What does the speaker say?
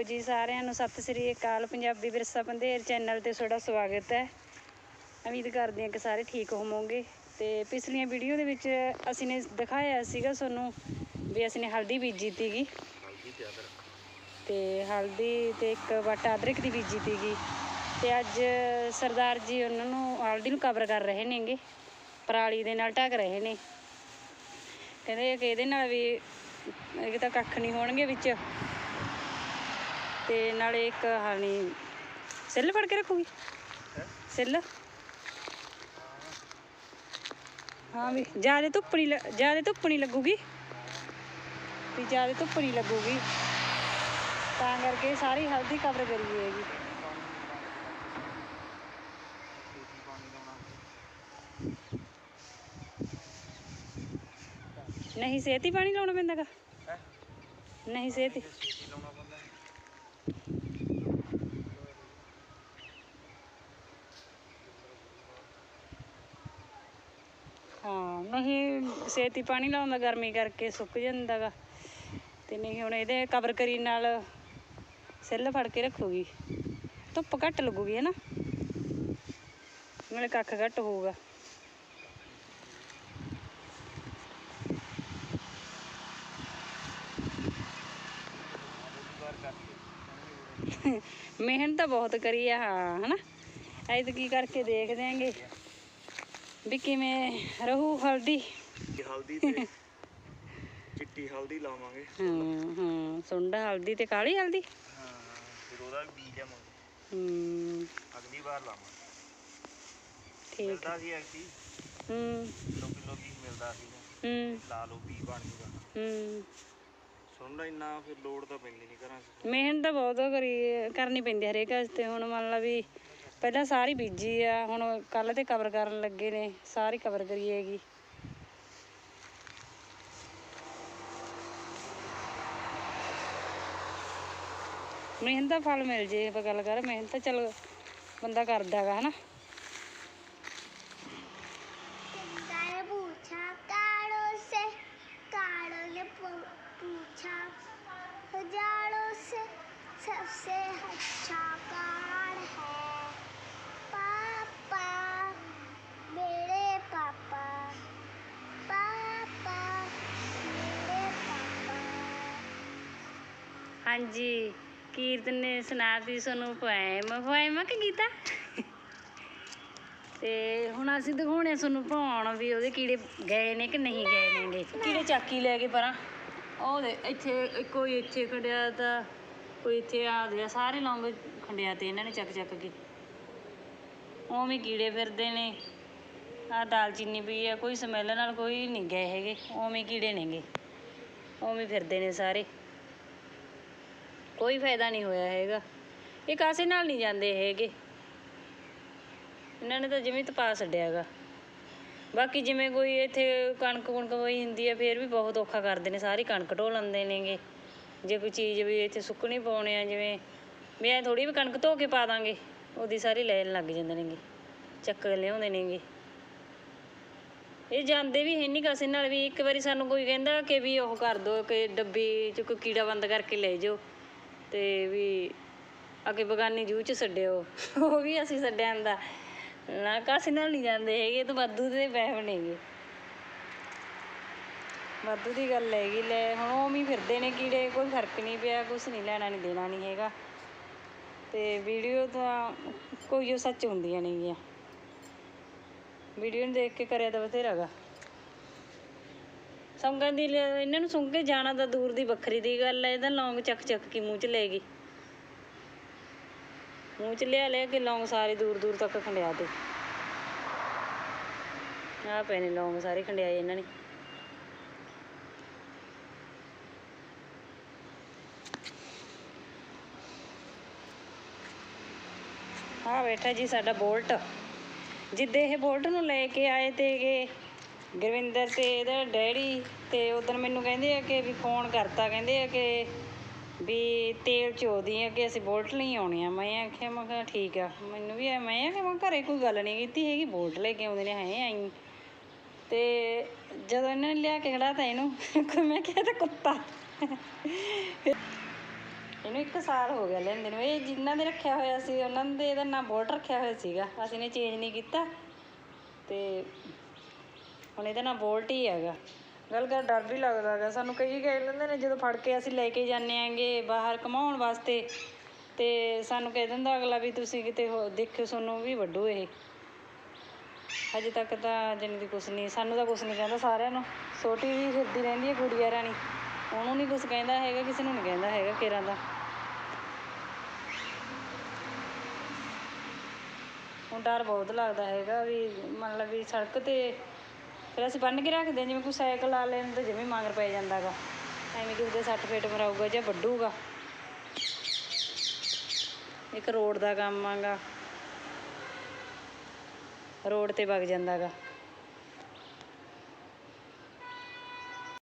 Hello ਜੀ ਸਾਰਿਆਂ ਨੂੰ ਸਤਿ ਸ੍ਰੀ ਅਕਾਲ। ਪੰਜਾਬੀ ਵਿਰਸਾ ਪੰਧੇਰ ਚੈਨਲ ਤੇ ਤੁਹਾਡਾ ਸਵਾਗਤ ਹੈ। ਉਮੀਦ ਕਰਦੇ ਹਾਂ ਕਿ ਸਾਰੇ ਠੀਕ ਹੋਵੋਗੇ। ਤੇ ਪਿਛਲੀਆਂ ਵੀਡੀਓ ਦੇ ਵਿੱਚ ਅਸੀਂ ਨੇ ਦਿਖਾਇਆ ਸੀਗਾ ਤੁਹਾਨੂੰ ਵੀ ਅਸੀਂ ਨੇ ਹਲਦੀ ਬੀਜੀ ਤੀਗੀ ਤੇ ਹਲਦੀ ਤੇ ਇੱਕ ਵੱਟ ਅਦਰਕ ਦੀ ਬੀਜੀ ਤੀਗੀ ਤੇ ਅੱਜ ਸਰਦਾਰ ਜੀ ਉਹਨਾਂ ਨੂੰ ਹਲਦੀ ਨੂੰ ਕਵਰ ਕਰ ਰਹੇ ਨੇਗੇ। ਪਰਾਲੀ ਦੇ ਨਾਲ ਢੱਕ ਰਹੇ ਨੇ। ਕਹਿੰਦੇ ਕਿ ਇਹਦੇ ਨਾਲ ਵੀ ਇਹ ਤਾਂ ਕੱਖ ਨਹੀਂ ਹੋਣਗੇ ਵਿੱਚ। ਤੇ ਨਾਲੇ ਇੱਕ ਹਾਨੀ ਸਿੱਲ ਫੜ ਕੇ ਰੱਖੂਗੀ? ਸਿੱਲ? ਹਾਂ ਵੀ ਜ਼ਿਆਦਾ ਧੁੱਪ ਨਹੀਂ ਜ਼ਿਆਦਾ ਧੁੱਪ ਨਹੀਂ ਲੱਗੂਗੀ? ਵੀ ਜ਼ਿਆਦਾ ਧੁੱਪ ਨਹੀਂ ਲੱਗੂਗੀ। ਤਾਂ ਕਰਕੇ ਸਾਰੀ ਹਲਦੀ ਕਵਰ ਕਰੀ ਹੈਗੀ। ਨਹੀਂ ਸੇਤੀ ਪਾਣੀ ਲਾਉਣਾ ਪੈਂਦਾਗਾ ਨਹੀਂ ਸੇਤੀ। ਹਾਂ, ਨਹੀਂ, ਸੇਤੀ ਪਾਣੀ ਲਾਉਂਦਾ, ਗਰਮੀ ਕਰਕੇ ਸੁੱਕ ਜਾਂਦਾਗਾ। ਤੇ ਨਹੀਂ, ਹੁਣ ਇਹਦੇ ਕਵਰ ਕਰੀ ਨਾਲ ਸਿੱਲ ਫੜ ਕੇ ਰੱਖੂਗੀ। ਧੁੱਪ ਘੱਟ ਲੱਗੂਗੀ, ਹੈ ਨਾ? ਨਾਲੇ ਕੱਖ ਘੱਟ ਹੋਊਗਾ। ਮਿਹਨਤ ਤਾਂ ਬਹੁਤ ਕਰੀ ਆ, ਹਾਂ ਹਨਾ ਐਤਕੀ ਕਰਕੇ ਦੇਖ ਆਂਗੇ। ਵੀ ਕਿਵੇਂ ਰਹੂ ਹਲਦੀ? ਹਲਦੀ ਤੇ ਚਿੱਟੀ ਹਲਦੀ ਲਾਵਾਂਗੇ। ਹਾਂ ਹਾਂ ਸੁੰਡ ਹਲਦੀ ਤੇ ਕਾਲੀ ਹਲਦੀ? ਹਾਂ ਫਿਰ ਉਹਦਾ ਵੀ ਬੀਜ ਲਿਆਵਾਂਗੇ। ਹੂੰ। ਅਗਲੀ ਵਾਰ ਲਾਵਾਂਗੇ। ਠੀਕ ਮਿਲਦਾ ਸੀ ਐਕਟੀ ਹੂੰ। ਕਿਲੋ ਕਿਲੋ ਵੀ ਮਿਲਦਾ ਸੀ ਹੂੰ। ਲਾ ਲਓ ਵੀ ਬਣ ਜੂਗਾ। ਹੂੰ। ਸੁਣ ਇੰਨਾ ਫਿਰ ਲੋੜ ਤਾਂ ਪੈਂਦੀ ਨਹੀਂ ਘਰਾਂ 'ਚ। ਮਿਹਨਤ ਤਾਂ ਬਹੁਤ ਕਰੀ ਕਰਨੀ ਪੈਂਦੀ ਹਰੇਕ ਤੇ ਹੁਣ ਮੰਨ ਲਾ ਵੀ ਪਹਿਲਾਂ ਸਾਰੀ ਬੀਜੀ ਆ, ਹੁਣ ਕੱਲ ਤੇ ਕਵਰ ਕਰਨ ਲੱਗੇ ਨੇ, ਸਾਰੀ ਕਵਰ ਕਰੀਏਗੀ ਮਿਹਨਤ ਦਾ ਫਲ ਮਿਲ ਜੇ, ਆਪਾਂ ਗੱਲ ਕਰ, ਮਿਹਨਤ ਤਾਂ ਚਲ ਬੰਦਾ ਕਰਦਾਗਾ ਹਨਾ? ਹਾਂਜੀ ਕੀਰਤਨ ਨੇ ਸੁਣਾਤੀ ਸਾਨੂੰ ਪੋਇਮ ਪੋਇਮ ਕਿ ਗੀਤਾ? ਤੇ ਹੁਣ ਅਸੀਂ ਦਿਖਾਉਣੇ ਤੁਹਾਨੂੰ ਭਾਉਣ ਵੀ ਉਹਦੇ ਕੀੜੇ ਗਏ ਨੇ ਕਿ ਨਹੀਂ ਗਏ ਨੇਗੇ। ਕੀੜੇ ਚਾਕੀ ਲੈ ਕੇ ਪਰਾਂ। ਉਹ ਦੇ ਇੱਥੇ, ਕੋਈ ਇੱਥੇ ਖੜਿਆ ਤਾਂ ਕੋਈ ਇੱਥੇ ਆ ਗਿਆ। ਸਾਰੇ ਲੌਂਗ ਖੰਡਿਆ ਤੇ ਇਹਨਾਂ ਨੇ ਚੱਕ ਚੱਕ ਕੇ। ਉਵੇਂ ਕੀੜੇ ਫਿਰਦੇ ਨੇ। ਆ ਦਾਲਚੀਨੀ ਵੀ ਆ, ਕੋਈ ਸਮੈਲ ਨਾਲ ਕੋਈ ਨਹੀਂ ਗਏ ਹੈਗੇ। ਉਵੇਂ ਕੀੜੇ ਨੇਗੇ। ਉਵੇਂ ਫਿਰਦੇ ਨੇ ਸਾਰੇ। ਕੋਈ ਫਾਇਦਾ ਨਹੀਂ ਹੋਇਆ ਹੈਗਾ। ਇਹ ਕਾਸੇ ਨਾਲ ਨਹੀਂ ਜਾਂਦੇ ਹੈਗੇ। ਇਹਨਾਂ ਨੇ ਤਾਂ ਜਿਵੇਂ ਤਪਾ ਛੱਡਿਆ ਬਾਕੀ ਜਿਵੇਂ ਕੋਈ ਇੱਥੇ ਕਣਕ ਕੁਣਕ ਹੋਈ ਹੁੰਦੀ ਹੈ ਫੇਰ ਵੀ ਬਹੁਤ ਔਖਾ ਕਰਦੇ ਨੇ, ਸਾਰੀ ਕਣਕ ਢੋ ਲੈਂਦੇ ਨੇਗੇ। ਜੇ ਕੋਈ ਚੀਜ਼ ਵੀ ਇੱਥੇ ਸੁੱਕਣੀ ਪਾਉਣੇ ਆ, ਜਿਵੇਂ ਵੀ ਐ ਥੋੜੀ ਵੀ ਕਣਕ ਧੋ ਕੇ ਪਾ ਦਾਂਗੇ, ਉਹਦੀ ਸਾਰੀ ਲੈਣ ਲੱਗ ਜਾਂਦੇ ਨੇਗੇ ਚੱਕ ਲਿਆਉਂਦੇ ਨੇਗੇ। ਇਹ ਜਾਂਦੇ ਵੀ ਹੈ ਨਹੀਂ ਕਾਸੇ ਨਾਲ ਵੀ, ਇੱਕ ਵਾਰੀ ਸਾਨੂੰ ਕੋਈ ਕਹਿੰਦਾ ਕਿ ਵੀ ਉਹ ਕਰ ਦੋ, ਕਿ ਡੱਬੀ ਚ ਕੋਈ ਕੀੜਾ ਬੰਦ ਕਰਕੇ ਲੈ ਜਾਓ। ਤੇ ਵੀ ਅੱਗੇ ਬਗਾਨੀ ਜੂਹ ਚ ਛੱਡਿਓ। ਉਹ ਵੀ ਅਸੀਂ ਛੱਡਿਆ ਹੁੰਦਾ ਨਾ ਕਾਸੇ ਨਾਲ ਨਹੀਂ ਜਾਂਦੇ ਹੈਗੇ ਤਾਂ ਵਾਧੂ ਦੇ ਵਹਿਮ ਨੇਗੇ ਵਾਧੂ ਦੀ ਗੱਲ ਹੈਗੀ ਲੈ, ਹੁਣ ਉਹ ਵੀ ਫਿਰਦੇ ਨੇ ਕੀੜੇ, ਕੋਈ ਫ਼ਰਕ ਨਹੀਂ ਪਿਆ, ਕੁਛ ਨਹੀਂ ਲੈਣਾ ਨਹੀਂ ਦੇਣਾ ਨਹੀਂ ਹੈਗਾ। ਤੇ ਵੀਡੀਓ ਤਾਂ ਕੋਈ ਉਹ ਸੱਚ ਹੁੰਦੀਆਂ ਨੇਗੀਆਂ। ਵੀਡੀਓ ਨੂੰ ਦੇਖ ਕੇ ਕਰਿਆ ਤਾਂ ਬਥੇਰਾ ਗਾ। ਸੰਗਾਂ ਦੀ ਲ- ਇਹਨਾਂ ਨੂੰ ਸੁੰਘ ਕੇ ਜਾਣਾ ਤਾਂ ਦੂਰ ਦੀ ਵੱਖਰੀ ਦੀ ਗੱਲ ਹੈ ਇਹਦਾ ਲੌਂਗ ਚੱਕ ਚੱਕ ਕੇ ਮੂੰਹ ਚ ਲੈ ਗਈ। ਮੂੰਹ ਚ ਲਿਆ ਲਿਆ ਕੇ ਲੌਂਗ ਸਾਰੇ ਦੂਰ ਦੂਰ ਤੱਕ ਖੰਡਿਆ ਤੇ ਆਹ ਪਏ ਨੇ ਲੌਂਗ ਸਾਰੇ ਖੰਡਿਆਏ ਇਹਨਾਂ ਨੇ। ਆਹ ਬੈਠਾ ਜੀ ਸਾਡਾ ਬੋਲਟ। ਜਿੱਦੇ ਇਹ ਬੋਲਟ ਨੂੰ ਲੈ ਕੇ ਆਏ ਤੇ ਤੇਗੇ ਗੁਰਵਿੰਦਰ ਤੇ ਇਹਦਾ ਡੈਡੀ ਤੇ ਉਦੋਂ ਮੈਨੂੰ ਕਹਿੰਦੇ ਆ ਕਿ ਵੀ ਫੋਨ ਕਰਤਾ, ਕਹਿੰਦੇ ਆ ਕਿ ਵੀ ਤੇਲ ਚੋਦੀ ਆ ਕਿ ਅਸੀਂ ਬੋਲਟ ਲਈ ਆਉਣੀ ਆ। ਮੈਂ ਆਖਿਆ, ਮੈਂ ਕਿਹਾ ਠੀਕ ਆ। ਮੈਨੂੰ ਵੀ ਐ, ਮੈਂ ਆਖਿਆ ਮੈਂ ਘਰੇ ਕੋਈ ਗੱਲ ਨਹੀਂ ਕੀਤੀ ਹੈਗੀ, ਬੋਲਟ ਲੈ ਕੇ ਆਉਂਦੇ ਨੇ, ਹੈ ਆਈ ਤੇ ਜਦੋਂ ਇਹਨਾਂ ਨੇ ਲਿਆ ਕੇ ਖੜਾ ਤਾਂ ਇਹਨੂੰ ਮੈਂ ਕਿਹਾ ਇਹ ਕੁੱਤਾ। ਇਹਨੂੰ 1 ਸਾਲ ਹੋ ਗਿਆ ਲੈਂਦੇ ਨੂੰ। ਇਹ ਜਿਨ੍ਹਾਂ ਦੇ ਰੱਖਿਆ ਹੋਇਆ ਸੀ, ਉਹਨਾਂ ਦੇ ਇਹਦਾ ਨਾਂ ਬੋਲਟ ਰੱਖਿਆ ਹੋਇਆ ਸੀਗਾ। ਅਸੀਂ ਨੇ ਚੇਂਜ ਨਹੀਂ ਕੀਤਾ। ਤੇ ਹੁਣ ਇਹਦਾ ਨਾਂ ਬੋਲਟ ਹੀ ਹੈਗਾ। ਗੱਲ ਕਰ, ਡਰ ਵੀ ਲੱਗਦਾ ਹੈਗਾ। ਸਾਨੂੰ ਕਈ ਕਹਿ ਲੈਂਦੇ ਨੇ, ਜਦੋਂ ਫੜ ਕੇ ਅਸੀਂ ਲੈ ਕੇ ਜਾਂਦੇ ਆਂਗੇ ਬਾਹਰ ਘਮਾਉਣ ਵਾਸਤੇ, ਤੇ ਸਾਨੂੰ ਕਹਿ ਦਿੰਦਾ ਅਗਲਾ ਵੀ ਤੁਸੀਂ ਕਿਤੇ ਦੇਖਿਓ ਤੁਹਾਨੂੰ ਵੀ ਵੱਡੂ ਇਹ। ਹਜੇ ਤੱਕ ਤਾਂ ਜਾਣੀ ਦੀ ਕੁਛ ਨਹੀਂ, ਸਾਨੂੰ ਤਾਂ ਕੁਛ ਨਹੀਂ ਕਹਿੰਦਾ ਸਾਰਿਆਂ ਨੂੰ। ਛੋਟੀ ਵੀ ਫਿਰਦੀ ਰਹਿੰਦੀ ਹੈ ਗੁੜੀਆ ਰਾਣੀ। ਉਹਨੂੰ ਨਹੀਂ ਕੁਛ ਕਹਿੰਦਾ ਹੈਗਾ, ਕਿਸੇ ਨੂੰ ਨਹੀਂ ਕਹਿੰਦਾ ਹੈਗਾ ਕੇਰਾਂ ਦਾ। ਹੁਣ ਡਰ ਬਹੁਤ ਲੱਗਦਾ ਹੈਗਾ ਵੀ ਮਤਲਬ ਵੀ ਸੜਕ ਤੇ ਫਿਰ ਅਸੀਂ ਬੰਨ ਕੇ ਰੱਖਦੇ ਹਾਂ, ਜਿਵੇਂ ਕੋਈ ਸਾਈਕਲ ਆ ਲੈਣ ਤਾਂ ਜਿਵੇਂ ਮਗਰ ਪੈ ਜਾਂਦਾ ਗਾ ਐਵੇਂ ਕਿਸੇ ਦੇ ਸੱਟ ਫੇਟ ਮਰਾਊਗਾ ਜਾਂ ਵੱਢੂਗਾ। ਇੱਕ ਰੋਡ ਦਾ ਕੰਮ ਆਗਾ। ਰੋਡ ਤੇ ਵਗ ਜਾਂਦਾ ਗਾ